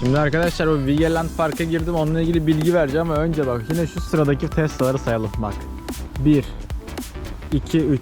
Şimdi arkadaşlar bu Vigeland Park'a girdim. Onunla ilgili bilgi vereceğim ama önce bak yine şu sıradaki Tesla'ları sayalım bak. 1 2 3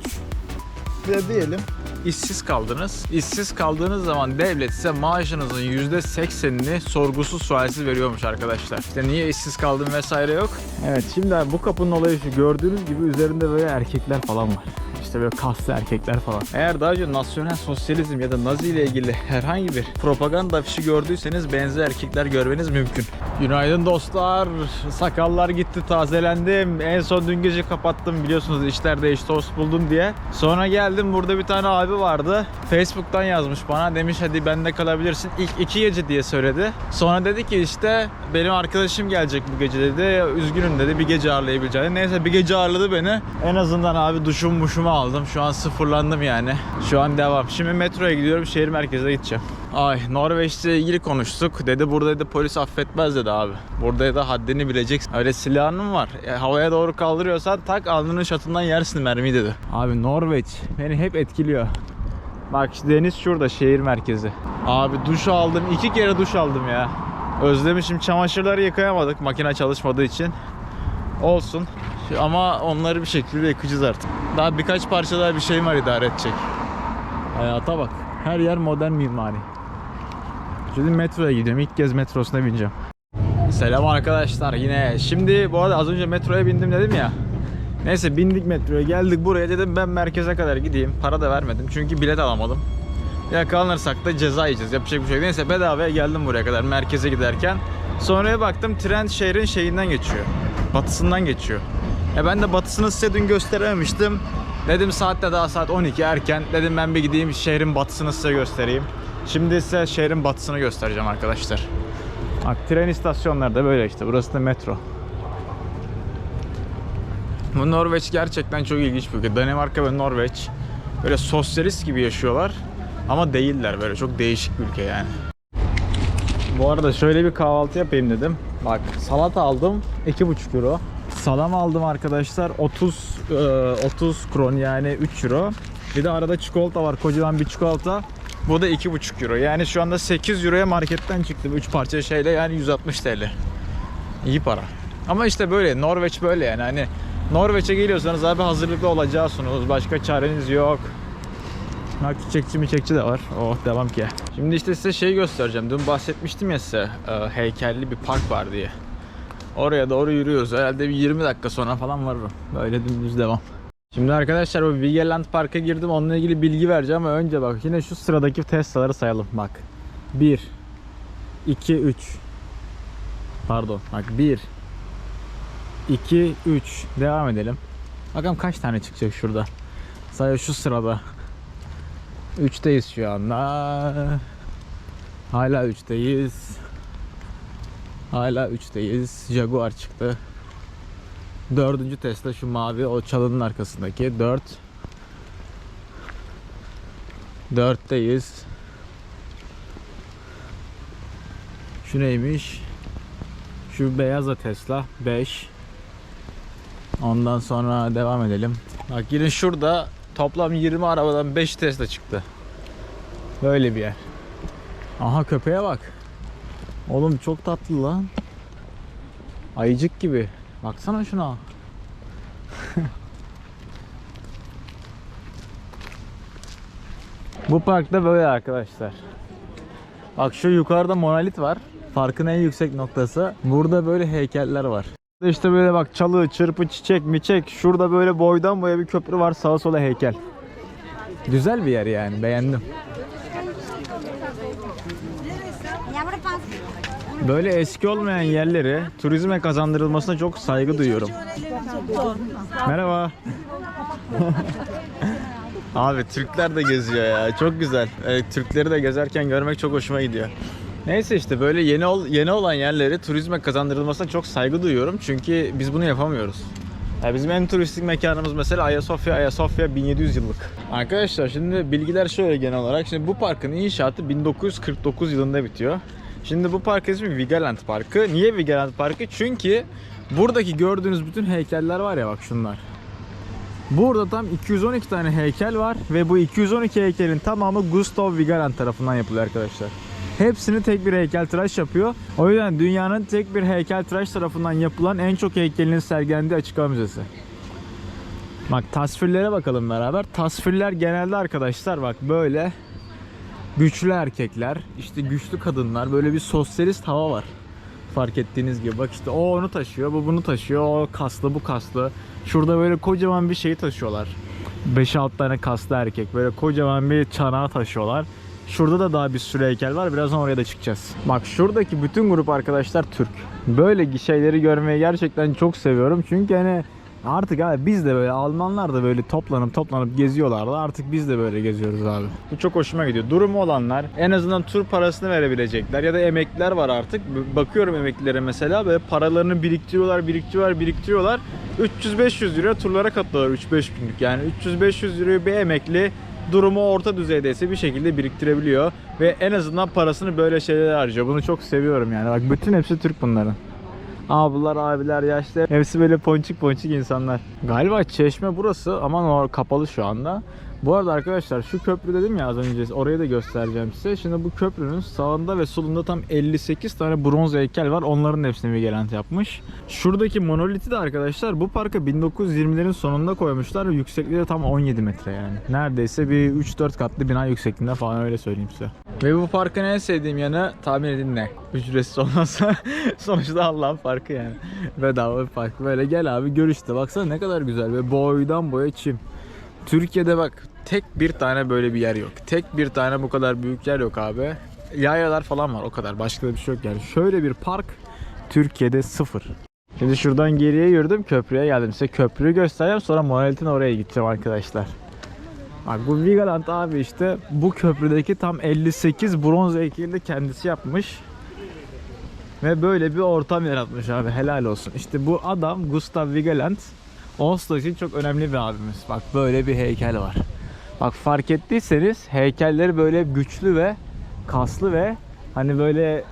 Ve diyelim İşsiz kaldınız. İşsiz kaldığınız zaman devlet size maaşınızın %80'ini sorgusuz sualsiz veriyormuş arkadaşlar. İşte niye işsiz kaldım vesaire yok. Evet şimdi bu kapının olayı şu. Gördüğünüz gibi üzerinde böyle erkekler falan var. İşte böyle kaslı erkekler falan. Eğer daha önce nasyonel sosyalizm ya da nazi ile ilgili herhangi bir propaganda afişi gördüyseniz benzer erkekler görmeniz mümkün. Günaydın dostlar. Sakallar gitti tazelendim. En son dün gece kapattım biliyorsunuz işler değişti host buldum diye. Sonra geldim burada bir tane abi vardı. Facebook'tan yazmış bana. Demiş hadi bende kalabilirsin. İlk iki gece diye söyledi. Sonra dedi ki işte benim arkadaşım gelecek bu gece dedi. Üzgünüm dedi bir gece ağırlayabileceğini. Neyse bir gece ağırladı beni. En azından abi duşum muşumu aldım. Şu an sıfırlandım yani. Şu an devam. Şimdi metroya gidiyorum. Şehir merkezine gideceğim. Ay Norveç'le ilgili konuştuk. Dedi burada dedi polis affetmez dedi abi. Burada da haddini bileceksin. Öyle silahın var. E, havaya doğru kaldırıyorsan tak alnının şatından yersin mermiyi dedi. Abi Norveç beni hep etkiliyor. Bak işte deniz şurada şehir merkezi. Abi duş aldım. iki kere duş aldım ya. Özlemişim çamaşırları yıkayamadık makine çalışmadığı için. Olsun. Ama onları bir şekilde yıkayacağız artık. Daha birkaç parça daha bir şey var idare edecek. Hayata bak. Her yer modern mimari. Şimdi metroya gidiyorum. İlk kez metrosuna bineceğim. Selam arkadaşlar yine. Şimdi bu arada az önce metroya bindim dedim ya. Neyse bindik metroya geldik buraya dedim ben merkeze kadar gideyim. Para da vermedim çünkü bilet alamadım. Yakalanırsak da ceza yiyeceğiz. Yapacak bir şey yok. Neyse bedavaya geldim buraya kadar merkeze giderken. Sonraya baktım tren şehrin şeyinden geçiyor. Batısından geçiyor. E ben de batısını size dün gösterememiştim. Dedim saatte daha saat 12 erken. Dedim ben bir gideyim şehrin batısını size göstereyim. Şimdi size şehrin batısını göstereceğim arkadaşlar. Bak tren istasyonları da böyle işte. Burası da metro. Bu Norveç gerçekten çok ilginç bir ülke. Danimarka ve Norveç böyle sosyalist gibi yaşıyorlar. Ama değiller böyle çok değişik bir ülke yani. Bu arada şöyle bir kahvaltı yapayım dedim. Bak salata aldım 2,5 euro. Salam aldım arkadaşlar 30 e, 30 kron yani 3 euro. Bir de arada çikolata var kocaman bir çikolata. Bu da 2,5 euro. Yani şu anda 8 euroya marketten çıktım 3 parça şeyle yani 160 TL. İyi para. Ama işte böyle Norveç böyle yani hani Norveç'e geliyorsanız abi hazırlıklı olacaksınız. Başka çareniz yok. Ha çiçekçi mi çekçi de var. Oh devam ki. Şimdi işte size şey göstereceğim. Dün bahsetmiştim ya size e, heykelli bir park var diye. Oraya doğru yürüyoruz. Herhalde bir 20 dakika sonra falan varırım. Böyle dümdüz devam. Şimdi arkadaşlar bu Vigeland Park'a girdim. Onunla ilgili bilgi vereceğim ama önce bak yine şu sıradaki Tesla'ları sayalım. Bak. 1 2 3 Pardon. Bak 1 2 3 Devam edelim. Bakalım kaç tane çıkacak şurada. Sadece şu sırada. 3'teyiz şu anda. Hala 3'teyiz. Hala 3'teyiz. Jaguar çıktı. Dördüncü Tesla şu mavi o çalının arkasındaki. 4 4'teyiz. Şu neymiş? Şu beyaz da Tesla 5. Ondan sonra devam edelim. Bak yine şurada toplam 20 arabadan 5 Tesla çıktı. Böyle bir yer. Aha köpeğe bak. Oğlum çok tatlı lan. Ayıcık gibi. Baksana şuna. Bu parkta böyle arkadaşlar. Bak şu yukarıda monolit var. Parkın en yüksek noktası. Burada böyle heykeller var. İşte böyle bak çalı, çırpı, çiçek, miçek. Şurada böyle boydan boya bir köprü var. Sağa sola heykel. Güzel bir yer yani. Beğendim. Böyle eski olmayan yerleri turizme kazandırılmasına çok saygı duyuyorum. Merhaba. Abi Türkler de geziyor ya. Çok güzel. Evet, Türkleri de gezerken görmek çok hoşuma gidiyor. Neyse işte böyle yeni ol, yeni olan yerleri turizme kazandırılmasına çok saygı duyuyorum. Çünkü biz bunu yapamıyoruz. Ya bizim en turistik mekanımız mesela Ayasofya. Ayasofya 1700 yıllık. Arkadaşlar şimdi bilgiler şöyle genel olarak. Şimdi bu parkın inşaatı 1949 yılında bitiyor. Şimdi bu park ismi Vigeland Parkı. Niye Vigeland Parkı? Çünkü buradaki gördüğünüz bütün heykeller var ya bak şunlar. Burada tam 212 tane heykel var ve bu 212 heykelin tamamı Gustav Vigeland tarafından yapılıyor arkadaşlar. Hepsini tek bir heykeltıraş yapıyor. O yüzden dünyanın tek bir heykeltıraş tarafından yapılan en çok heykelinin sergilendiği açık hava müzesi. Bak tasvirlere bakalım beraber. Tasvirler genelde arkadaşlar bak böyle güçlü erkekler, işte güçlü kadınlar, böyle bir sosyalist hava var. Fark ettiğiniz gibi. Bak işte o onu taşıyor, bu bunu taşıyor, o kaslı, bu kaslı. Şurada böyle kocaman bir şeyi taşıyorlar. 5-6 tane kaslı erkek böyle kocaman bir çanağı taşıyorlar. Şurada da daha bir sürü heykel var. Birazdan oraya da çıkacağız. Bak şuradaki bütün grup arkadaşlar Türk. Böyle şeyleri görmeyi gerçekten çok seviyorum. Çünkü hani artık abi biz de böyle Almanlar da böyle toplanıp toplanıp geziyorlardı. Artık biz de böyle geziyoruz abi. Bu çok hoşuma gidiyor. Durumu olanlar en azından tur parasını verebilecekler ya da emekliler var artık. Bakıyorum emeklilere mesela böyle paralarını biriktiriyorlar, biriktiriyorlar, biriktiriyorlar. 300-500 lira turlara katılıyorlar 3-5 günlük. Yani 300-500 lirayı bir emekli durumu orta düzeydeyse bir şekilde biriktirebiliyor ve en azından parasını böyle şeylere harcıyor. Bunu çok seviyorum yani. Bak bütün hepsi Türk bunların. Ablalar, abiler, yaşlı hepsi böyle ponçik ponçik insanlar. Galiba çeşme burası ama kapalı şu anda. Bu arada arkadaşlar şu köprü dedim ya az önce orayı da göstereceğim size. Şimdi bu köprünün sağında ve solunda tam 58 tane bronz heykel var. Onların hepsini Vigeland yapmış. Şuradaki monoliti de arkadaşlar bu parka 1920'lerin sonunda koymuşlar yüksekliği de tam 17 metre yani. Neredeyse bir 3-4 katlı bina yüksekliğinde falan öyle söyleyeyim size. Ve bu parkın en sevdiğim yanı tahmin edin ne? Ücretsiz olmasa sonuçta Allah'ın parkı yani. Bedava bir park. Böyle gel abi gör işte. Baksana ne kadar güzel ve boydan boya çim. Türkiye'de bak tek bir tane böyle bir yer yok. Tek bir tane bu kadar büyük yer yok abi. Yayalar falan var o kadar. Başka da bir şey yok yani. Şöyle bir park Türkiye'de sıfır. Şimdi şuradan geriye yürüdüm köprüye geldim. Size köprüyü göstereceğim sonra monolitin oraya gideceğim arkadaşlar. Bak bu Vigaland abi işte bu köprüdeki tam 58 bronz heykeli kendisi yapmış. Ve böyle bir ortam yaratmış abi helal olsun. İşte bu adam Gustav Vigeland Oslo için çok önemli bir abimiz. Bak böyle bir heykel var. Bak fark ettiyseniz heykelleri böyle güçlü ve kaslı ve hani böyle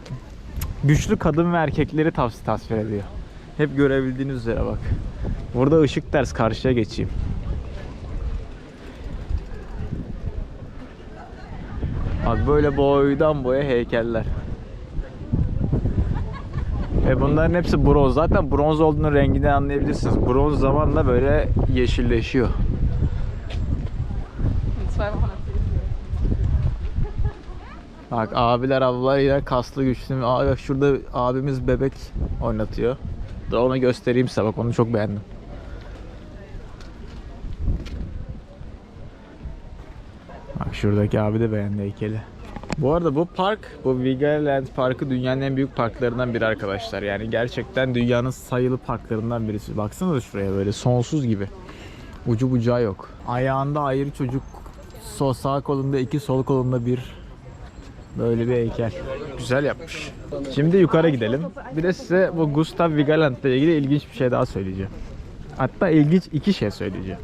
güçlü kadın ve erkekleri tas- tasvir ediyor. Hep görebildiğiniz üzere bak. Burada ışık ters karşıya geçeyim. Bak böyle boydan boya heykeller. Ve bunların hepsi bronz. Zaten bronz olduğunu renginden anlayabilirsiniz. Bronz zamanla böyle yeşilleşiyor. Bak abiler ablalar yine kaslı güçlü. Bak şurada abimiz bebek oynatıyor. Da onu göstereyim size bak onu çok beğendim. Bak şuradaki abi de beğendi heykeli. Bu arada bu park, bu Vigaland Parkı dünyanın en büyük parklarından biri arkadaşlar. Yani gerçekten dünyanın sayılı parklarından birisi. Baksanıza şuraya böyle sonsuz gibi. Ucu bucağı yok. Ayağında ayrı çocuk, sol sağ kolunda iki, sol kolunda bir Böyle bir heykel. Güzel yapmış. Şimdi yukarı gidelim. Bir de size bu Gustav Vigeland ile ilgili ilginç bir şey daha söyleyeceğim. Hatta ilginç iki şey söyleyeceğim.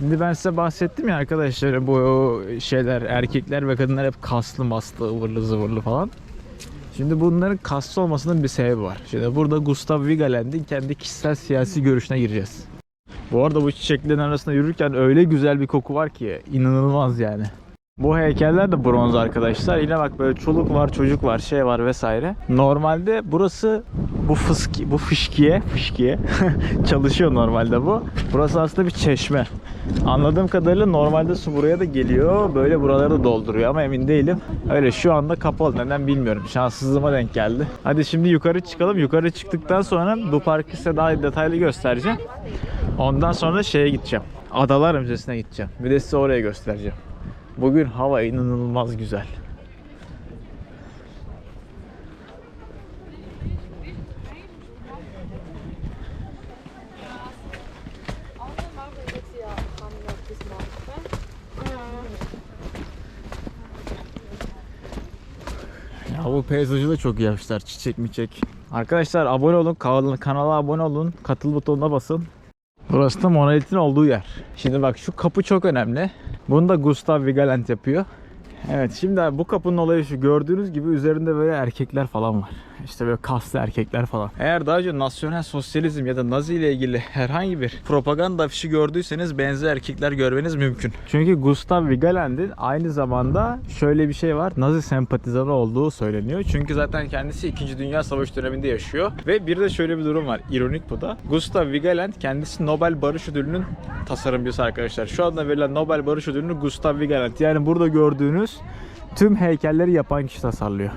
Şimdi ben size bahsettim ya arkadaşlar bu şeyler erkekler ve kadınlar hep kaslı maslı ıvırlı zıvırlı falan. Şimdi bunların kaslı olmasının bir sebebi var. Şimdi burada Gustav Vigeland'in kendi kişisel siyasi görüşüne gireceğiz. Bu arada bu çiçeklerin arasında yürürken öyle güzel bir koku var ki inanılmaz yani. Bu heykeller de bronz arkadaşlar. Yine bak böyle çoluk var, çocuk var, şey var vesaire. Normalde burası bu fıski, bu fışkiye, fışkiye çalışıyor normalde bu. Burası aslında bir çeşme. Anladığım kadarıyla normalde su buraya da geliyor. Böyle buraları da dolduruyor ama emin değilim. Öyle şu anda kapalı. Neden bilmiyorum. Şanssızlığıma denk geldi. Hadi şimdi yukarı çıkalım. Yukarı çıktıktan sonra bu parkı size daha detaylı göstereceğim. Ondan sonra şeye gideceğim. Adalar Müzesi'ne gideceğim. Bir de size oraya göstereceğim. Bugün hava inanılmaz güzel. Ya bu peyzajı da çok iyi yapmışlar. Çiçek miçek. Arkadaşlar abone olun. kanala- abone olun. Katıl butonuna basın. Burası da monolitin olduğu yer. Şimdi bak şu kapı çok önemli. Bunu da Gustav Vigeland yapıyor. Evet şimdi bu kapının olayı şu gördüğünüz gibi üzerinde böyle erkekler falan var. İşte böyle kaslı erkekler falan. Eğer daha önce nasyonel sosyalizm ya da Nazi ile ilgili herhangi bir propaganda afişi gördüyseniz benzer erkekler görmeniz mümkün. Çünkü Gustav Vigeland'in aynı zamanda şöyle bir şey var. Nazi sempatizanı olduğu söyleniyor. Çünkü zaten kendisi 2. Dünya Savaşı döneminde yaşıyor. Ve bir de şöyle bir durum var. İronik bu da. Gustav Vigeland kendisi Nobel Barış Ödülü'nün tasarımcısı arkadaşlar. Şu anda verilen Nobel Barış Ödülü'nü Gustav Vigeland yani burada gördüğünüz tüm heykelleri yapan kişi tasarlıyor.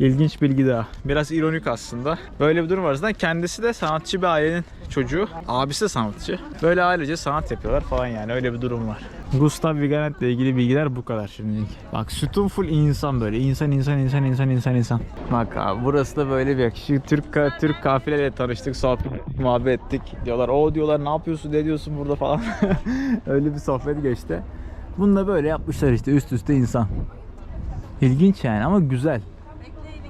İlginç bilgi daha. Biraz ironik aslında. Böyle bir durum var. Zaten kendisi de sanatçı bir ailenin çocuğu. Abisi de sanatçı. Böyle ailece sanat yapıyorlar falan yani. Öyle bir durum var. Gustav Vigeland ile ilgili bilgiler bu kadar şimdilik. Bak sütun full insan böyle. İnsan, insan, insan, insan, insan, insan. Bak abi burası da böyle bir. Şu Türk, Türk kafileyle tanıştık, sohbet, muhabbet ettik. Diyorlar o diyorlar ne yapıyorsun, ne diyorsun burada falan. Öyle bir sohbet geçti. Bunu da böyle yapmışlar işte üst üste insan. İlginç yani ama güzel.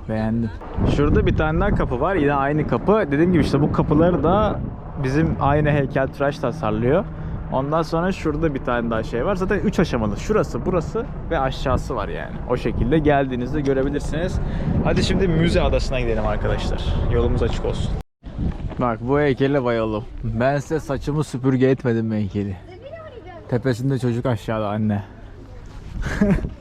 Beğendim. Şurada bir tane daha kapı var. Yine aynı kapı. Dediğim gibi işte bu kapıları da bizim aynı heykeltıraş tasarlıyor. Ondan sonra şurada bir tane daha şey var. Zaten 3 aşamalı. Şurası, burası ve aşağısı var yani. O şekilde geldiğinizde görebilirsiniz. Hadi şimdi müze adasına gidelim arkadaşlar. Yolumuz açık olsun. Bak bu heykele bayıldım. Ben size saçımı süpürge etmedim heykeli. Tepesinde çocuk aşağıda anne.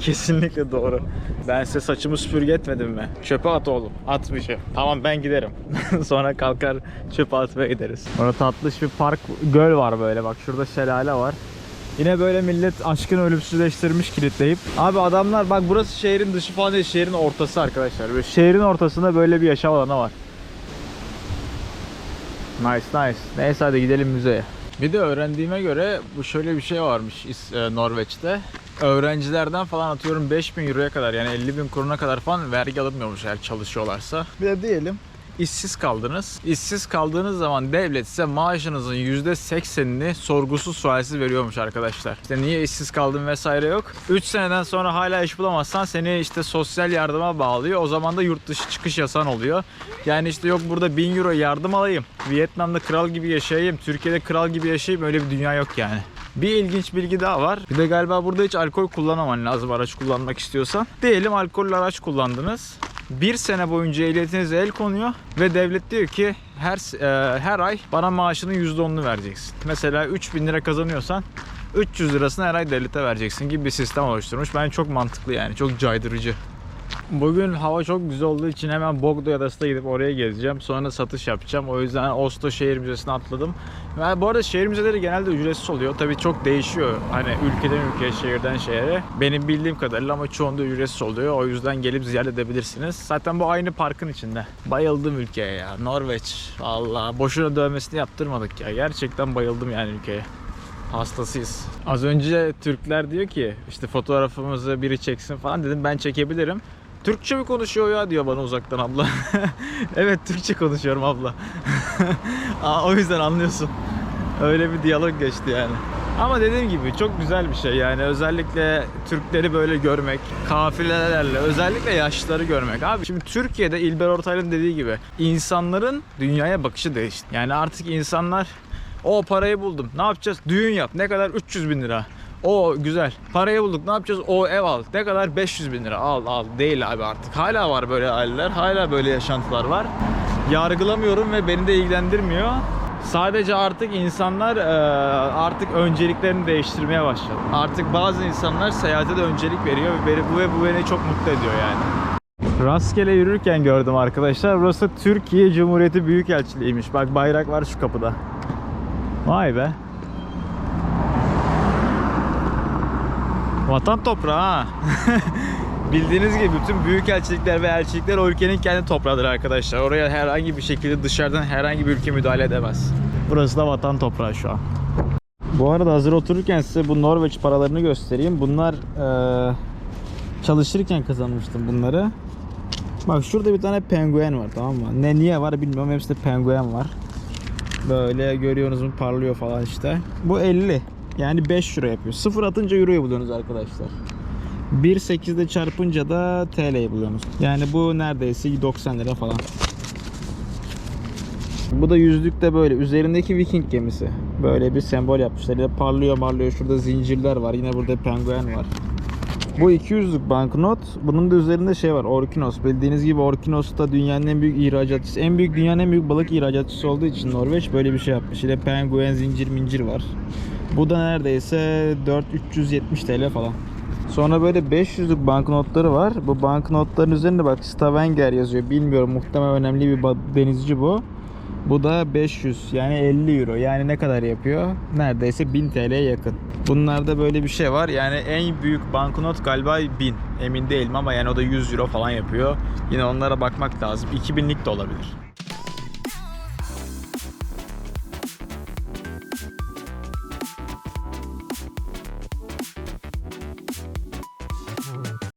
Kesinlikle doğru. Ben size saçımı süpürge etmedim mi? Çöpe at oğlum. Atmışım. Tamam ben giderim. Sonra kalkar çöpe atmaya gideriz. Orada tatlış bir park, göl var böyle. Bak şurada şelale var. Yine böyle millet aşkını ölümsüzleştirmiş kilitleyip. Abi adamlar bak burası şehrin dışı falan değil şehrin ortası arkadaşlar. Böyle şehrin ortasında böyle bir yaşam alanı var. Nice nice. Neyse hadi gidelim müzeye. Bir de öğrendiğime göre bu şöyle bir şey varmış e, Norveç'te. Öğrencilerden falan atıyorum 5000 euroya kadar yani 50 bin kuruna kadar falan vergi alınmıyormuş eğer çalışıyorlarsa. Bir de diyelim İşsiz kaldınız. İşsiz kaldığınız zaman devlet size maaşınızın %80'ini sorgusuz sualsiz veriyormuş arkadaşlar. İşte niye işsiz kaldın vesaire yok. 3 seneden sonra hala iş bulamazsan seni işte sosyal yardıma bağlıyor. O zaman da yurt dışı çıkış yasan oluyor. Yani işte yok burada 1000 euro yardım alayım. Vietnam'da kral gibi yaşayayım. Türkiye'de kral gibi yaşayayım. Öyle bir dünya yok yani. Bir ilginç bilgi daha var. Bir de galiba burada hiç alkol kullanmaman lazım araç kullanmak istiyorsan. Diyelim alkollü araç kullandınız. Bir sene boyunca ehliyetinize el konuyor ve devlet diyor ki her e, her ay bana maaşının %10'unu vereceksin. Mesela 3000 lira kazanıyorsan 300 lirasını her ay devlete vereceksin gibi bir sistem oluşturmuş. Bence çok mantıklı yani. Çok caydırıcı. Bugün hava çok güzel olduğu için hemen Bogdo Adası'na gidip oraya gezeceğim. Sonra satış yapacağım. O yüzden Oslo Şehir Müzesi'ne atladım. Ve bu arada şehir müzeleri genelde ücretsiz oluyor. Tabii çok değişiyor. Hani ülkeden ülkeye, şehirden şehre. Benim bildiğim kadarıyla ama çoğunda ücretsiz oluyor. O yüzden gelip ziyaret edebilirsiniz. Zaten bu aynı parkın içinde. Bayıldım ülkeye ya. Norveç. Allah boşuna dövmesini yaptırmadık ya. Gerçekten bayıldım yani ülkeye. Hastasıyız. Az önce Türkler diyor ki işte fotoğrafımızı biri çeksin falan dedim ben çekebilirim. Türkçe mi konuşuyor ya diyor bana uzaktan abla. evet Türkçe konuşuyorum abla. Aa, o yüzden anlıyorsun. Öyle bir diyalog geçti yani. Ama dediğim gibi çok güzel bir şey yani özellikle Türkleri böyle görmek, kafilelerle özellikle yaşlıları görmek. Abi şimdi Türkiye'de İlber Ortaylı'nın dediği gibi insanların dünyaya bakışı değişti. Yani artık insanlar o parayı buldum ne yapacağız düğün yap ne kadar 300 bin lira. O güzel. Parayı bulduk. Ne yapacağız? O ev al. Ne kadar? 500 bin lira. Al al. Değil abi artık. Hala var böyle aileler. Hala böyle yaşantılar var. Yargılamıyorum ve beni de ilgilendirmiyor. Sadece artık insanlar e, artık önceliklerini değiştirmeye başladı. Artık bazı insanlar seyahate de öncelik veriyor ve bu ve bu beni çok mutlu ediyor yani. Rastgele yürürken gördüm arkadaşlar. Burası Türkiye Cumhuriyeti Büyükelçiliğiymiş. Bak bayrak var şu kapıda. Vay be. Vatan toprağı ha. Bildiğiniz gibi bütün büyükelçilikler ve elçilikler o ülkenin kendi toprağıdır arkadaşlar. Oraya herhangi bir şekilde dışarıdan herhangi bir ülke müdahale edemez. Burası da vatan toprağı şu an. Bu arada hazır otururken size bu Norveç paralarını göstereyim. Bunlar eee, çalışırken kazanmıştım bunları. Bak şurada bir tane penguen var tamam mı? Ne niye var bilmiyorum. Hepsinde penguen var. Böyle görüyorsunuz mu parlıyor falan işte. Bu 50. Yani 5 euro yapıyor. 0 atınca euroyu buluyorsunuz arkadaşlar. 1.8'de çarpınca da TL'yi buluyorsunuz. Yani bu neredeyse 90 lira falan. Bu da yüzlükte böyle. Üzerindeki Viking gemisi. Böyle bir sembol yapmışlar. Yine parlıyor marlıyor. Şurada zincirler var. Yine burada penguen var. Bu 200'lük banknot. Bunun da üzerinde şey var. Orkinos. Bildiğiniz gibi Orkinos da dünyanın en büyük ihracatçısı. En büyük dünyanın en büyük balık ihracatçısı olduğu için Norveç böyle bir şey yapmış. Yine penguen zincir mincir var. Bu da neredeyse 4370 TL falan. Sonra böyle 500'lük banknotları var. Bu banknotların üzerinde bak Stavanger yazıyor. Bilmiyorum muhtemelen önemli bir denizci bu. Bu da 500 yani 50 euro. Yani ne kadar yapıyor? Neredeyse 1000 TL'ye yakın. Bunlarda böyle bir şey var. Yani en büyük banknot galiba 1000. Emin değilim ama yani o da 100 euro falan yapıyor. Yine onlara bakmak lazım. 2000'lik de olabilir.